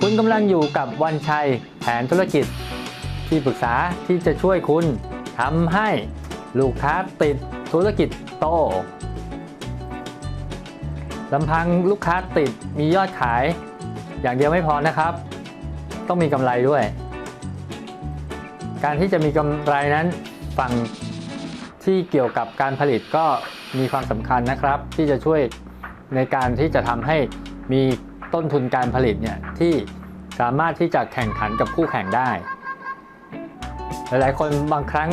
คุณกำลังอยู่กับวันชัยแผนธุรกิจ ที่ปรึกษาที่จะช่วยคุณทำให้ลูกค้าติดธุรกิจโตลำพังลูกค้าติดมียอดขาย อย่างเดียวไม่พอนะครับ ต้องมีกำไรด้วย การที่จะมีกำไรนั้นฝั่งที่เกี่ยวกับการผลิตก็มีความสำคัญนะครับ ที่จะช่วยในการที่จะทำให้ มีต้นทุนการผลิตเนี่ยที่สามารถที่จะแข่งขันกับคู่แข่งได้ หลายๆ คนบางครั้ง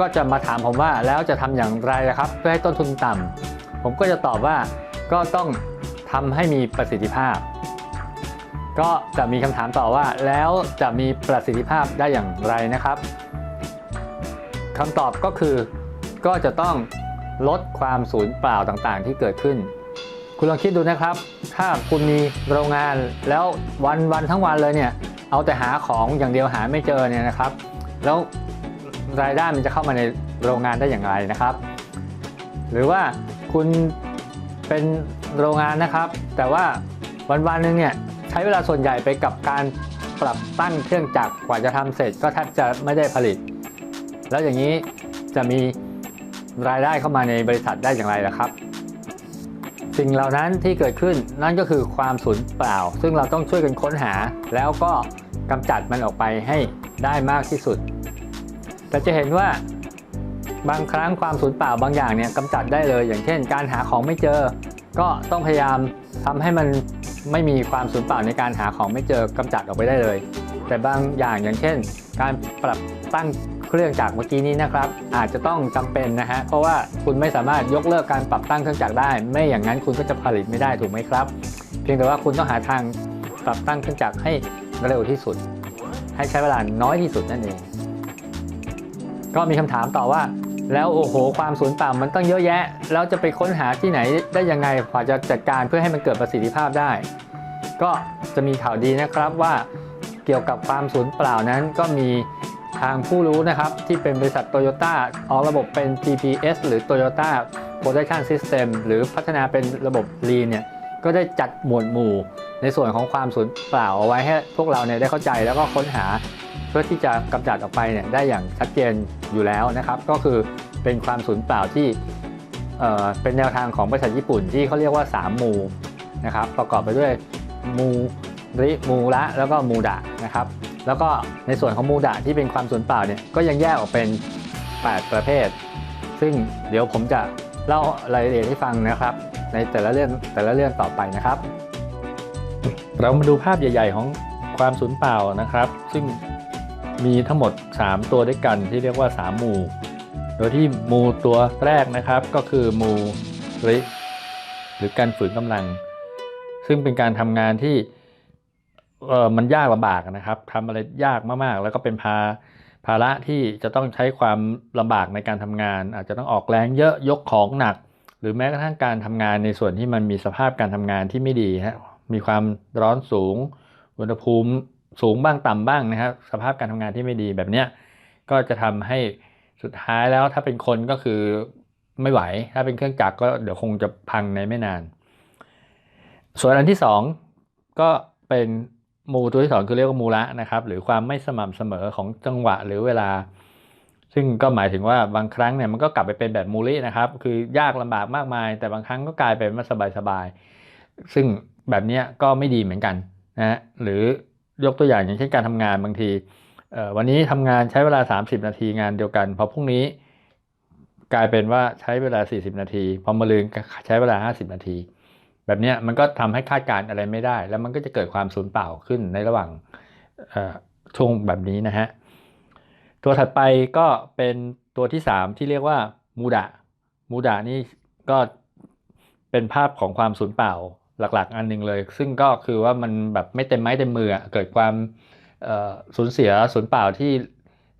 ก็จะมาถามผมว่าแล้วจะทำอย่างไรนะครับ เพื่อให้ต้นทุนต่ำผมก็จะตอบว่าก็ต้องทำให้มีประสิทธิภาพ ก็จะมีคำถามต่อว่าแล้วจะมีประสิทธิภาพได้อย่างไรนะครับคำตอบก็คือก็จะต้องลดความสูญเปล่าต่างๆ ที่เกิดขึ้น คุณลองคิดดูนะครับ ถ้าคุณมีโรงงานแล้ววันวันทั้งวันเลยเนี่ยเอาแต่หาของอย่างเดียวหาไม่เจอเนี่ยนะครับ แล้วรายได้มันจะเข้ามาในโรงงานได้อย่างไรนะครับ หรือว่าคุณเป็นโรงงานนะครับ แต่ว่าวันวันหนึ่งเนี่ยใช้เวลาส่วนใหญ่ไปกับการปรับตั้งเครื่องจักรกว่าจะทำเสร็จก็แทบจะไม่ได้ผลิต แล้วอย่างนี้จะมีรายได้เข้ามาในบริษัทได้อย่างไรล่ะครับ สิ่งเหล่านั้นที่เกิดขึ้นนั่นก็คือความสูญเปล่า ซึ่งเราต้องช่วยกันค้นหา แล้วก็กำจัดมันออกไปให้ได้มากที่สุด แต่จะเห็นว่าบางครั้งความสูญเปล่าบางอย่างเนี่ยกำจัดได้เลย อย่างเช่น การหาของไม่เจอ ก็ต้องพยายามทำให้มันไม่มีความสูญเปล่าในการหาของไม่เจอกำจัดออกไปได้เลย แต่บางอย่างอย่างเช่น การปรับตั้ง เครื่องจักรเมื่อกี้นี้นะครับ อาจจะต้องจำเป็นนะฮะเพราะว่าคุณไม่สามารถยกเลิกการปรับตั้งเครื่องจักรได้ ไม่อย่างนั้นคุณก็จะผลิตไม่ได้ถูกไหมครับ เพียงแต่ว่าคุณต้องหาทางปรับตั้งเครื่องจักรให้เร็วที่สุด ให้ใช้เวลาน้อยที่สุดนั่นเอง ก็มีคำถามต่อว่า แล้วโอ้โหความสูญเปล่ามันต้องเยอะแยะ แล้วจะไปค้นหาที่ไหนได้ยังไงกว่าจะจัดการเพื่อให้มันเกิดประสิทธิภาพได้ ก็จะมีข่าวดีนะครับว่าเกี่ยวกับความสูญเปล่านั้นก็มี ทางผู้รู้นะครับที่เป็นบริษัทโตโยต้าออกระบบเป็น TPS หรือ Toyota Production System หรือพัฒนาเป็นระบบ Lean เนี่ยก็ได้จัดหมวดหมู่ในส่วนของความสูญเปล่าเอาไว้ให้พวกเราเนี่ยได้เข้าใจแล้วก็ค้นหา เพื่อที่จะกำจัดออกไปเนี่ยได้อย่างชัดเจนอยู่แล้วนะครับ ก็คือเป็นความสูญเปล่าที่เเป็นแนวทางของบริษัทญี่ปุ่นที่เขาเรียกว่า 3 มูนะครับ ประกอบไปด้วยมูริมูระแล้วก็มูดะนะครับ แล้วก็ในส่วนของมูดะที่เป็นความสูญเปล่าเนี่ยก็ยังแยกออกเป็น 8 ประเภท ซึ่งเดี๋ยวผมจะเล่ารายละเอียดให้ฟังนะครับ ในแต่ละเรื่องแต่ละเรื่องต่อไปนะครับ เรามาดูภาพใหญ่ ๆ ของความสูญเปล่านะครับ ซึ่งมีทั้งหมด 3 ตัวด้วยกันที่เรียกว่า 3 หมู่ โดยที่หมู่ตัวแรกนะครับก็คือหมู่ริหรือการฝืนกำลัง ซึ่งเป็นการทำงานที่ เออมันยากลำบากนะครับทำอะไรยากมากๆ แล้วก็เป็นภาภาระที่จะต้องใช้ความลำบากในการทำงาน อาจจะต้องออกแรงเยอะยกของหนัก หรือแม้กระทั่งการทำงานในส่วนที่มันมีสภาพการทำงานที่ไม่ดีฮะมีความร้อนสูงอุณหภูมิสูงบ้างต่ำบ้างนะครับ สภาพการทำงานที่ไม่ดีแบบเนี้ยก็จะทำให้สุดท้ายแล้วถ้าเป็นคนก็คือไม่ไหว ถ้าเป็นเครื่องจักรก็เดี๋ยวคงจะพังในไม่นาน ส่วนอันที่สองก็เป็น มูตัวที่สองคือเรียกว่ามูระนะครับ หรือความไม่สม่ำเสมอของจังหวะหรือเวลา ซึ่งก็หมายถึงว่าบางครั้งเนี่ยมันก็กลับไปเป็นแบบมูรินะครับ คือยากลำบากมากมาย แต่บางครั้งก็กลายเป็นว่าสบายๆซึ่งแบบนี้ก็ไม่ดีเหมือนกันนะฮะหรือยกตัวอย่างอย่างเช่นการทำงานบางทีวันนี้ทำงานใช้เวลา 30 นาทีงานเดียวกันพอพรุ่งนี้กลายเป็นว่าใช้เวลา 40 นาที พอมาลืนใช้เวลา 50 นาที แบบนี้มันก็ทำให้คาดการณ์อะไรไม่ได้ แล้วมันก็จะเกิดความสูญเปล่าขึ้นในระหว่างช่วงแบบนี้นะฮะตัวถัดไปก็เป็นตัวที่ 3 ที่เรียกว่ามูดะมูดะนี่ก็เป็นภาพของความสูญเปล่าหลักๆ อันหนึ่งเลย ซึ่งก็คือว่ามันแบบไม่เต็มไม้เต็มมือเกิดความสูญเสียสูญเปล่าที่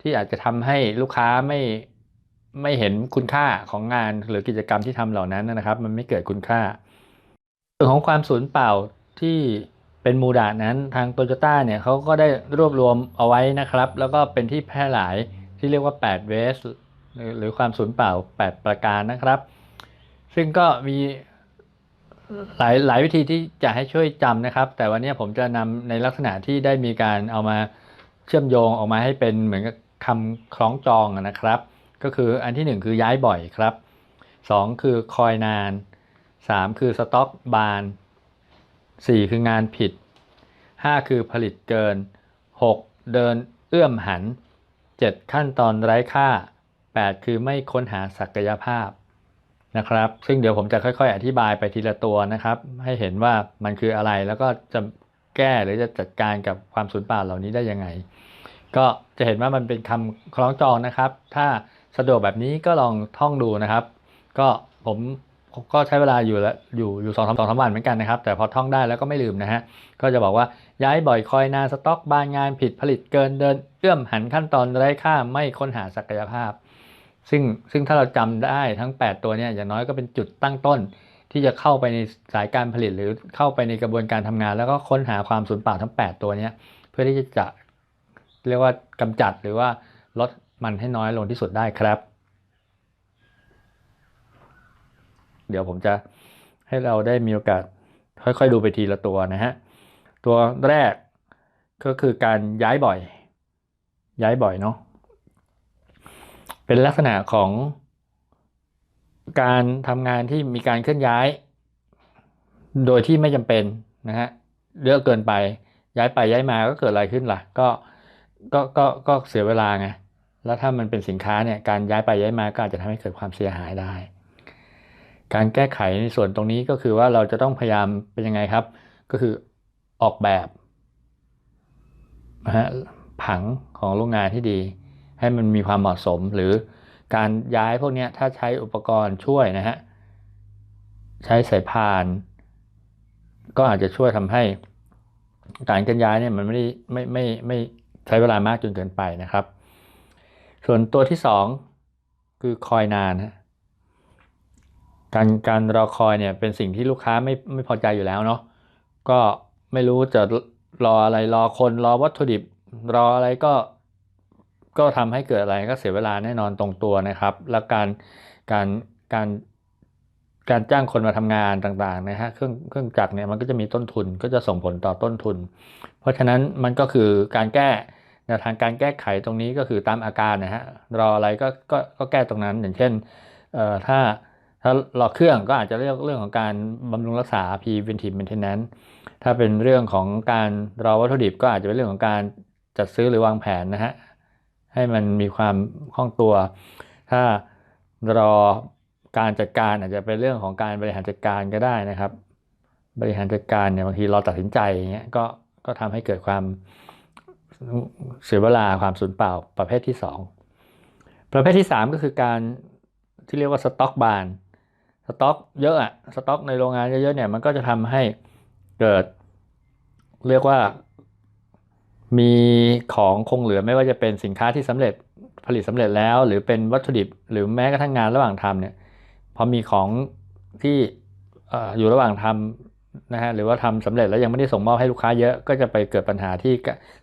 ที่อาจจะทำให้ลูกค้าไม่ไม่เห็นคุณค่าของงานหรือกิจกรรมที่ทำเหล่านั้นนะครับ มันไม่เกิดคุณค่า ส่วนของความสูญเปล่าที่เป็นมูดานั้นทางโตโยต้าเนี่ยเขาก็ได้รวบรวมเอาไว้นะครับ แล้วก็เป็นที่แพร่หลายที่เรียกว่า 8 เวสหรือความสูญเปล่า 8 ประการนะครับ ซึ่งก็มีหลายหลายวิธีที่จะให้ช่วยจำนะครับ แต่วันนี้ผมจะนำในลักษณะที่ได้มีการเอามาเชื่อมโยงออกมาให้เป็นเหมือนกับคำคล้องจองนะครับ ก็คืออันที่หนึ่งคือย้ายบ่อยครับสองคือคอยนาน สามคือสต็อกบานสี่คืองานผิดห้าคือผลิตเกินหกเดินเอื้อมหันเจ็ดขั้นตอนไร้ค่าแปดคือไม่ค้นหาศักยภาพนะครับ ซึ่งเดี๋ยวผมจะค่อย ๆ อธิบายไปทีละตัวนะครับ ให้เห็นว่ามันคืออะไรแล้วก็จะแก้หรือจะจัดการกับความสูญเปล่าเหล่านี้ได้ยังไง ก็จะเห็นว่ามันเป็นคำคล้องจองนะครับ ถ้าสะดวกแบบนี้ก็ลองท่องดูนะครับ ก็ผม ก็ใช้เวลาอยู่แล้วอยู่อยู่สองสามสองสามวันเหมือนกันนะครับ แต่พอท่องได้แล้วก็ไม่ลืมนะฮะ ก็จะบอกว่าย้ายบ่อยคอยนานสต็อกบานงานผิดผลิตเกินเดิน เอื้อมหันขั้นตอนไร้ค่าไม่ค้นหาศักยภาพ ซึ่งซึ่งถ้าเราจำได้ทั้ง 8 ตัวเนี่ยอย่างน้อยก็เป็นจุดตั้งต้น ที่จะเข้าไปในสายการผลิตหรือเข้าไปในกระบวนการทำงาน แล้วก็ค้นหาความสูญเปล่าทั้ง 8 ตัวเนี้เพื่อที่จะเรียกว่ากำจัดหรือว่าลดมันให้น้อยลงที่สุดได้ครับ เดี๋ยวผมจะให้เราได้มีโอกาสค่อยๆ ดูไปทีละตัวนะฮะ ตัวแรกก็คือการย้ายบ่อย ย้ายบ่อยเนาะ เป็นลักษณะของการทำงานที่มีการเคลื่อนย้าย โดยที่ไม่จำเป็นนะฮะเยอะเกินไปย้ายไปย้ายมาก็เกิดอะไรขึ้นล่ะ ก็ก็ก็ก็เสียเวลาไงแล้วถ้ามันเป็นสินค้าเนี่ยการย้ายไปย้ายมาก็อาจจะทำให้เกิดความเสียหายได้ การแก้ไขในส่วนตรงนี้ก็คือว่าเราจะต้องพยายามเป็นยังไงครับ ก็คือออกแบบนะฮะผังของโรงงานที่ดี ให้มันมีความเหมาะสมหรือการย้ายพวกนี้ถ้าใช้อุปกรณ์ช่วยนะฮะใช้สายพาน ก็อาจจะช่วยทำให้การเคลื่อนย้ายเนี่ยมันไม่ได้ไม่ไม่ไม่ใช้เวลามากจนเกินไปนะครับ ส่วนตัวที่สองคือคอยนานฮะ การการรอคอยเนี่ยเป็นสิ่งที่ลูกค้าไม่ไม่พอใจอยู่แล้วเนาะก็ไม่รู้จะรออะไรรอคนรอวัตถุดิบรออะไรก็ ก็ทำให้เกิดอะไรก็เสียเวลาแน่นอนตรงตัวนะครับ แล้วการการการการจ้างคนมาทำงานต่างๆนะฮะเครื่องเครื่องจักรเนี่ยมันก็จะมีต้นทุนก็จะส่งผลต่อต้นทุน เพราะฉะนั้นมันก็คือการแก้แนวทางการแก้ไขตรงนี้ก็คือตามอาการนะฮะรออะไรก็ก็ก็แก้ตรงนั้นอย่างเช่นเอ่อถ้า ถ้ารอเครื่องก็อาจจะเรื่องเรื่องของการบำรุงรักษา preventive maintenance ถ้าเป็นเรื่องของการรอวัตถุดิบก็อาจจะเป็นเรื่องของการจัดซื้อหรือวางแผนนะฮะให้มันมีความคล่องตัว ถ้ารอการจัดการอาจจะเป็นเรื่องของการบริหารจัดการก็ได้นะครับ บริหารจัดการเนี่ยบางทีเราตัดสินใจอย่างเงี้ยก็ก็ทำให้เกิดความเสียเวลาความสูญเปล่าประเภทที่ 2 ประเภทที่ 3 ก็คือการที่เรียกว่าสต็อกบาน สต็อกเยอะอะสต็อกในโรงงานเยอะๆเนี่ยมันก็จะทำให้เกิดเรียกว่ามีของคงเหลือไม่ว่าจะเป็นสินค้าที่สำเร็จผลิตสำเร็จแล้ว หรือเป็นวัตถุดิบหรือแม้กระทั่งงานระหว่างทำเนี่ยพอมีของที่อยู่ระหว่างทำนะฮะหรือว่าทำสำเร็จแล้วยังไม่ได้ส่งมอบให้ลูกค้าเยอะก็จะไปเกิดปัญหาที่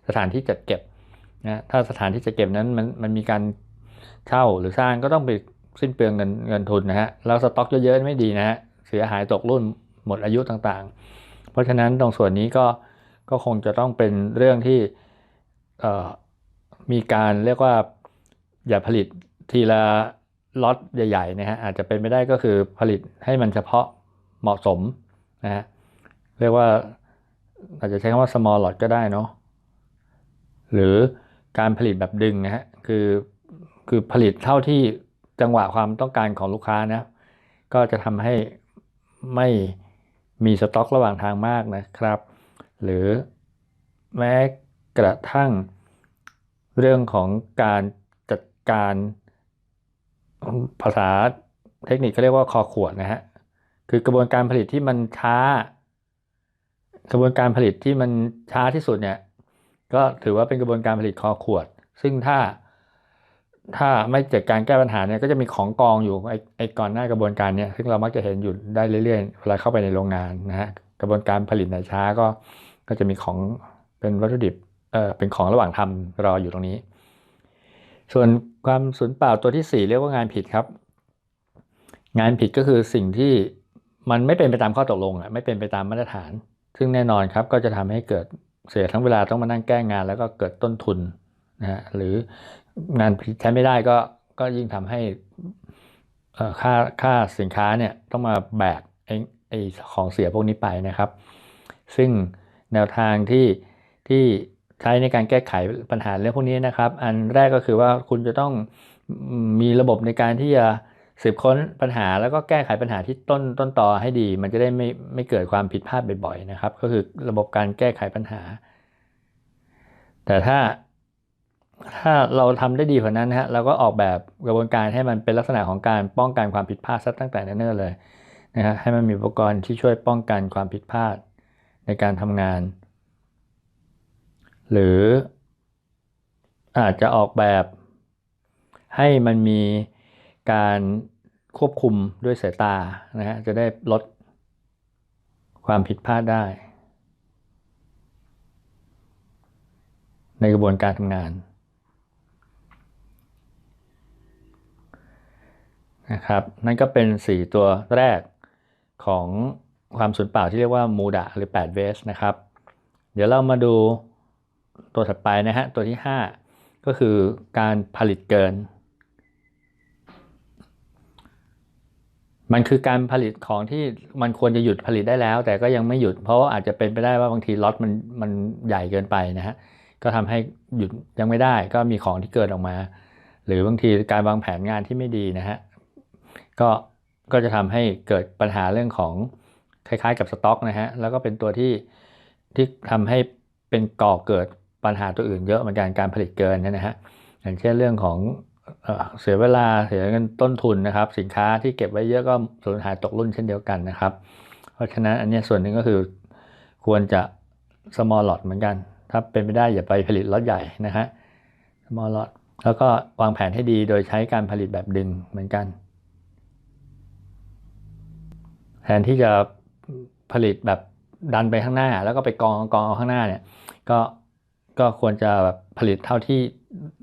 สถานที่จัดเก็บนะถ้าสถานที่จัดเก็บนั้นมันมันมีการเช่าหรือสร้างก็ต้องไป สิ้นเปลืองเงินเงินทุนนะฮะแล้วสต็อกเยอะๆไม่ดีนะฮะเสียหายตกรุ่นหมดอายุต่างๆ เพราะฉะนั้นตรงส่วนนี้ก็ก็คงจะต้องเป็นเรื่องที่มีการเรียกว่าอย่าผลิตทีละล็อตใหญ่ๆนะฮะอาจจะเป็นไม่ได้ก็คือผลิตให้มันเฉพาะเหมาะสมนะฮะเรียกว่าอาจจะใช้คำว่า small lot ก็ได้เนาะหรือการผลิตแบบดึงนะฮะคือคือผลิตเท่าที่ จังหวะความต้องการของลูกค้านะ ก็จะทำให้ไม่มีสต็อกระหว่างทางมากนะครับ หรือแม้กระทั่งเรื่องของการจัดการภาษาเทคนิคเขาเรียกว่าคอขวดนะฮะ คือกระบวนการผลิตที่มันช้า กระบวนการผลิตที่มันช้าที่สุดเนี่ย ก็ถือว่าเป็นกระบวนการผลิตคอขวด ซึ่งถ้า ถ้าไม่จัดการแก้ปัญหาเนี่ยก็จะมีของกองอยู่ไอ้ไอ้ก่อนหน้ากระบวนการเนี่ยซึ่งเรามักจะเห็นอยู่ได้เรื่อยๆเวลาเข้าไปในโรงงานนะฮะกระบวนการผลิตในช้าก็ก็จะมีของเป็นวัตถุดิบเออเป็นของระหว่างทำรออยู่ตรงนี้ ส่วนความสูญเปล่าตัวที่ 4 เรียกว่างานผิดครับ งานผิดก็คือสิ่งที่มันไม่เป็นไปตามข้อตกลงอะไม่เป็นไปตามมาตรฐาน ซึ่งแน่นอนครับก็จะทำให้เกิดเสียทั้งเวลาต้องมานั่งแก้งาน แล้วก็เกิดต้นทุนนะฮะหรือ งานใช้ไม่ได้ก็ก็ยิ่งทำให้ค่าค่าสินค้าเนี่ยต้องมาแบกไอ้ไอ้ของเสียพวกนี้ไปนะครับ ซึ่งแนวทางที่ที่ใช้ในการแก้ไขปัญหาเรื่องพวกนี้นะครับ อันแรกก็คือว่าคุณจะต้องมีระบบในการที่จะสืบค้นปัญหาแล้วก็แก้ไขปัญหาที่ต้นต้นต่อให้ดี มันจะได้ไม่ไม่เกิดความผิดพลาดบ่อยๆนะครับ ก็คือระบบการแก้ไขปัญหา แต่ถ้า ถ้าเราทำได้ดีกว่านั้นฮะเราก็ออกแบบกระบวนการให้มันเป็นลักษณะของการป้องกันความผิดพลาดซะตั้งแต่เนิ่นๆเลยนะฮะให้มันมีอุปกรณ์ที่ช่วยป้องกันความผิดพลาดในการทำงาน หรืออาจจะออกแบบให้มันมีการควบคุมด้วยสายตานะฮะจะได้ลดความผิดพลาดได้ ในกระบวนการทำงาน นะครับ นั่นก็เป็น 4 ตัวแรกของความสูญเปล่าที่เรียกว่ามูดะหรือ 8 เวสนะครับ เดี๋ยวเรามาดูตัวถัดไปนะฮะ ตัวที่ 5 ก็คือการผลิตเกิน มันคือการผลิตของที่มันควรจะหยุดผลิตได้แล้ว แต่ก็ยังไม่หยุดเพราะว่าอาจจะเป็นไปได้ว่าบางทีล็อตมันมันใหญ่เกินไปนะฮะก็ทำให้หยุดยังไม่ได้ก็มีของที่เกิดออกมา หรือบางทีการวางแผนงานที่ไม่ดีนะฮะ ก็ก็จะทำให้เกิดปัญหาเรื่องของคล้ายๆ กับสต็อกนะฮะแล้วก็เป็นตัวที่ที่ทำให้เป็นก่อเกิดปัญหาตัวอื่นเยอะเหมือนกันการผลิตเกินนะฮะอย่างเช่นเรื่องของเสียเวลาเสียเงินต้นทุนนะครับ สินค้าที่เก็บไว้เยอะก็สูญหายตกรุ่นเช่นเดียวกันนะครับ เพราะฉะนั้นอันนี้ส่วนหนึ่งก็คือควรจะ small lot เหมือนกัน ถ้าเป็นไม่ได้อย่าไปผลิตล็อตใหญ่นะฮะ small lot แล้วก็วางแผนให้ดีโดยใช้การผลิตแบบดึงเหมือนกัน แทนที่จะผลิตแบบดันไปข้างหน้า แล้วก็ไปกองกองเอาข้างหน้าเนี่ย ก็ก็ควรจะแบบผลิตเท่าที่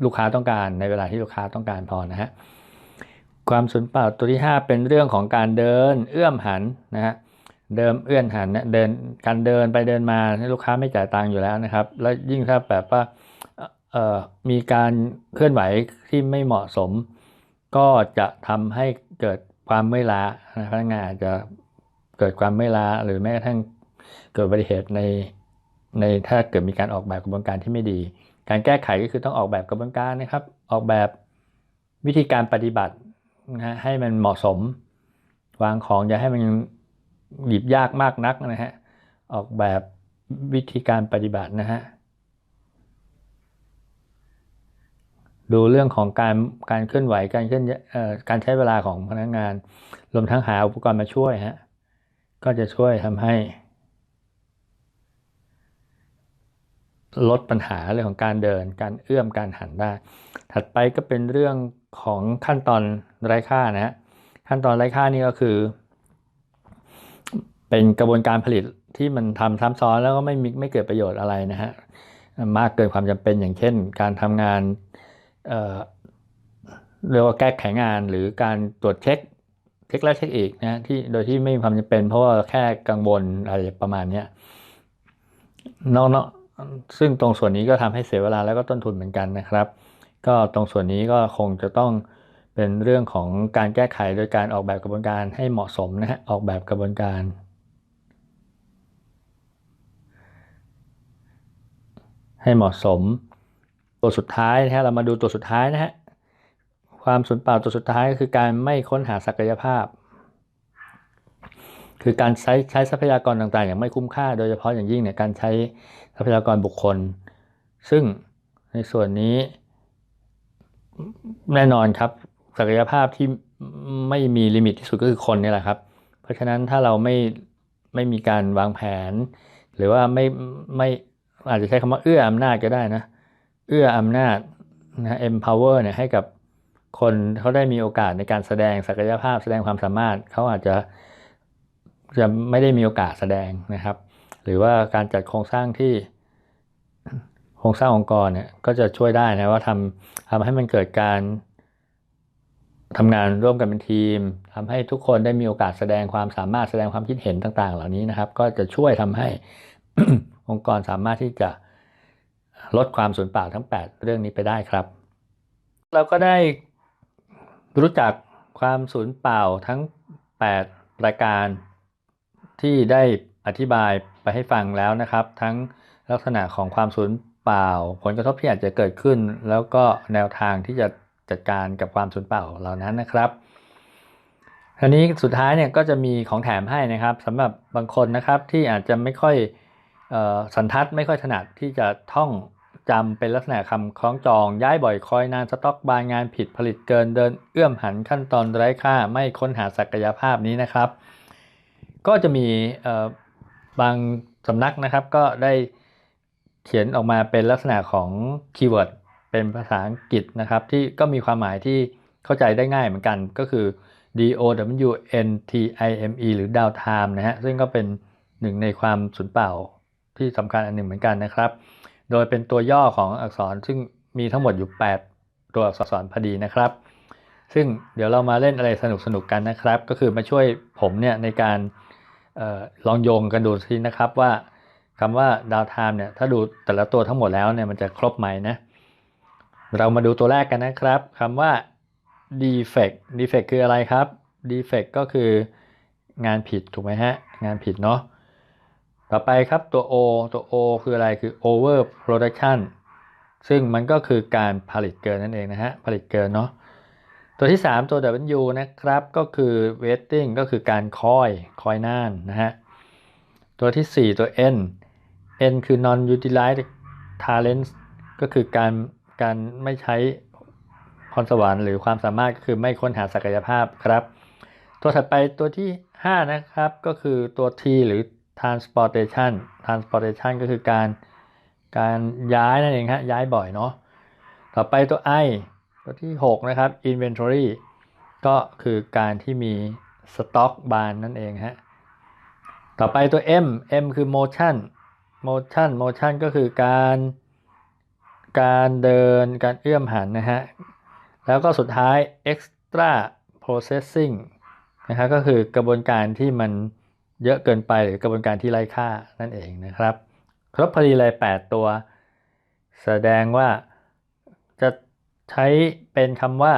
ลูกค้าต้องการในเวลาที่ลูกค้าต้องการพอนะฮะความสูญเปล่าตัวที่ 5 เป็นเรื่องของการเดินเอื้อมหันนะฮะเดิมเอื้อนหันเนี่ยเดินการเดินไปเดินมาให้ลูกค้าไม่จ่ายตังค์อยู่แล้วนะครับ แล้วยิ่งถ้าแบบว่าเอ่อมีการเคลื่อนไหวที่ไม่เหมาะสม ก็จะทำให้เกิดความเมื่อยล้าพนักงานอาจจะ เกิดความไม่ลาหรือแม้กระทั่งเกิดอุบัติเหตุในในถ้าเกิดมีการออกแบบกระบวนการที่ไม่ดี การแก้ไขก็คือต้องออกแบบกระบวนการนะครับ ออกแบบวิธีการปฏิบัตินะให้มันเหมาะสม วางของอย่าให้มันหยิบยากมากนักนะฮะออกแบบวิธีการปฏิบัตินะฮะดูเรื่องของการการเคลื่อนไหวการเคลื่อนการใช้เวลาของพนักงาน รวมทั้งหาอุปกรณ์มาช่วยฮะ ก็จะช่วยทำให้ ลดปัญหาเรื่องของการเดิน การเอื้อมการหันได้ ถัดไปก็เป็นเรื่องของขั้นตอนไร้ค่านะฮะขั้นตอนไร้ค่านี่ก็คือ เป็นกระบวนการผลิตที่มันทำซ้ำซ้อนแล้วก็ไม่มีไม่เกิดประโยชน์อะไรนะฮะมากเกินความจำเป็นอย่างเช่น การทำงานเเรียกว่าแก้ไขงานหรือการตรวจเช็ค ช็คแล้วเช็คอีกนะที่โดยที่ไม่มีความจำเป็น เพราะว่าแค่กังวลอะไรประมาณนี้นอกๆซึ่งตรงส่วนนี้ก็ทำให้เสียเวลาแล้วก็ต้นทุนเหมือนกันนะครับ ก็ตรงส่วนนี้ก็คงจะต้องเป็นเรื่องของการแก้ไขโดยการออกแบบกระบวนการให้เหมาะสมนะฮะออกแบบกระบวนการให้เหมาะสม ตัวสุดท้ายนะฮะเรามาดูตัวสุดท้ายนะฮะ ความสูญเปล่าตัวสุดท้ายก็คือการไม่ค้นหาศักยภาพ คือการใช้ใช้ทรัพยากรต่างๆ อย่างไม่คุ้มค่า โดยเฉพาะอย่างยิ่งเนี่ยการใช้ทรัพยากรบุคคล ซึ่งในส่วนนี้ แน่นอนครับ ศักยภาพที่ไม่มีลิมิตที่สุดก็คือคนนี่แหละครับ เพราะฉะนั้นถ้าเราไม่ไม่มีการวางแผน หรือว่าไม่ไม่อาจจะใช้คำว่าเอื้ออำนาจก็ได้นะ เอื้ออำนาจนะ empower เนี่ยให้กับ คนเขาได้มีโอกาสในการแสดงศักยภาพแสดงความสามารถเขาอาจจะจะไม่ได้มีโอกาสแสดงนะครับ หรือว่าการจัดโครงสร้างที่โครงสร้างองค์กรเนี่ยก็จะช่วยได้นะว่าทำทำให้มันเกิดการทำงานร่วมกันเป็นทีมทำให้ทุกคนได้มีโอกาสแสดงความสามารถแสดงความคิดเห็นต่าง ๆ เหล่านี้นะครับ ก็จะช่วยทำให้องค์กรสามารถที่จะลดความสูญเปล่าทั้ง 8 เรื่องนี้ไปได้ครับ เราก็ได้ รู้จักความสูญเปล่าทั้ง 8 ประการที่ได้อธิบายไปให้ฟังแล้วนะครับ ทั้งลักษณะของความสูญเปล่า ผลกระทบที่อาจจะเกิดขึ้น แล้วก็แนวทางที่จะจัดการกับความสูญเปล่าเหล่านั้นนะครับทีนี้สุดท้ายเนี่ยก็จะมีของแถมให้นะครับสำหรับบางคนนะครับที่อาจจะไม่ค่อยออสันทัดไม่ค่อยถนัดที่จะท่อง จำเป็นลักษณะคำคล้องจอง ย้ายบ่อยคอยนานสต็อกบานงานผิดผลิตเกินเดิน เอื้อมหันขั้นตอนไร้ค่าไม่ค้นหาศักยภาพนี้นะครับ ก็จะมีบางสำนักนะครับก็ได้เขียนออกมาเป็นลักษณะของคีย์เวิร์ดเป็นภาษาอังกฤษนะครับที่ก็มีความหมายที่เข้าใจได้ง่ายเหมือนกันก็คือ D O W N T I M E หรือ downtime นะฮะซึ่งก็เป็นหนึ่งในความสูญเปล่าที่สำคัญอันหนึ่งเหมือนกันนะครับ โดยเป็นตัวย่อของอักษรซึ่งมีทั้งหมดอยู่ 8 ตัวอักษรพอดีนะครับ ซึ่งเดี๋ยวเรามาเล่นอะไรสนุกๆกันนะครับ ก็คือมาช่วยผมเนี่ยในการออลองโยงกันดูทีนะครับว่าคำว่าดาวไทม์เนี่ยถ้าดูแต่ละตัวทั้งหมดแล้วเนี่ยมันจะครบไหมนะ เรามาดูตัวแรกกันนะครับคำว่า defect defect คืออะไรครับ defect ก็คืองานผิดถูกไหมฮะ งานผิดเนาะ ต่อไปครับตัว O ตัว O คืออะไรคือ over production ซึ่งมันก็คือการผลิตเกินนั่นเองนะฮะ ผลิตเกินเนาะ ตัวที่ 3 ตัว W นะครับ ก็คือ waiting ก็คือการคอย คอยนานนะฮะ ตัวที่ 4 ตัว N N คือ non utilized talent ก็คือการการไม่ใช้พรสวรรค์หรือความสามารถก็คือไม่ค้นหาศักยภาพครับ ตัวถัดไปตัวที่ 5 นะครับ ก็คือตัว T หรือ transportation transportation ก็คือการการย้ายนั่นเองฮะย้ายบ่อยเนาะต่อไปตัว I ตัวที่ 6 นะครับ inventory ก็คือการที่มีสต็อกบานนั่นเองฮะต่อไปตัว M M คือ motion motion motion ก็คือการการเดินการเอื้อมหันนะฮะ แล้วก็สุดท้าย extra processing นะครับก็คือกระบวนการที่มัน เยอะเกินไปหรือกระบวนการที่ไร้ค่านั่นเองนะครับ ครบพอดีเลย 8 ตัว แสดงว่าจะใช้เป็นคำว่า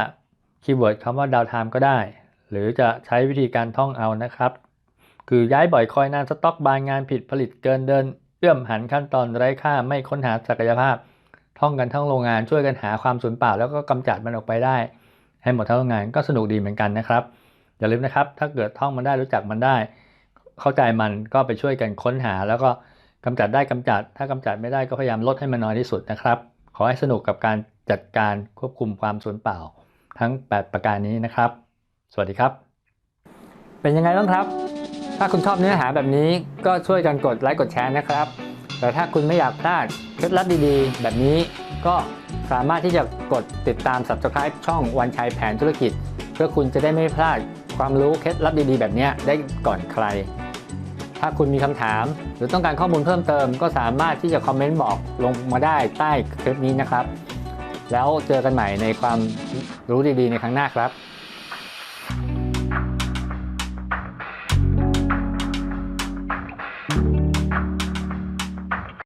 คีย์เวิร์ดคำว่าดาวไทม์ก็ได้ หรือจะใช้วิธีการท่องเอานะครับ คือย้ายบ่อยคอยนานสต็อกบางงานผิดผลิตเกินเดิน เอื้อมหันขั้นตอนไร้ค่าไม่ค้นหาศักยภาพ ท่องกันทั้งโรงงานช่วยกันหาความสูญเปล่า แล้วก็กำจัดมันออกไปได้ ให้หมดทั้งโรงงานก็สนุกดีเหมือนกันนะครับอย่าลืมนะครับ ถ้าเกิดท่องมันได้รู้จักมันได้ เข้าใจมันก็ไปช่วยกันค้นหา แล้วก็กำจัดได้กำจัด ถ้ากำจัดไม่ได้ก็พยายามลดให้มันน้อยที่สุดนะครับ ขอให้สนุกกับการจัดการควบคุมความสูญเปล่า ทั้ง 8 ประการนี้นะครับ สวัสดีครับ เป็นยังไงบ้างครับ ถ้าคุณชอบเนื้อหาแบบนี้ก็ช่วยกันกดไลค์กดแชร์นะครับ แต่ถ้าคุณไม่อยากพลาดเคล็ดลับดีๆ แบบนี้ก็สามารถที่จะกดติดตาม subscribe ช่องวันชัยแผนธุรกิจ เพื่อคุณจะได้ไม่พลาดความรู้เคล็ดลับดีๆ แบบนี้ได้ก่อนใคร ถ้าคุณมีคำถาม หรือต้องการข้อมูลเพิ่มเติม ก็สามารถที่จะคอมเมนต์บอกลงมาได้ใต้คลิปนี้นะครับ แล้วเจอกันใหม่ในความรู้ดีๆในครั้งหน้าครับ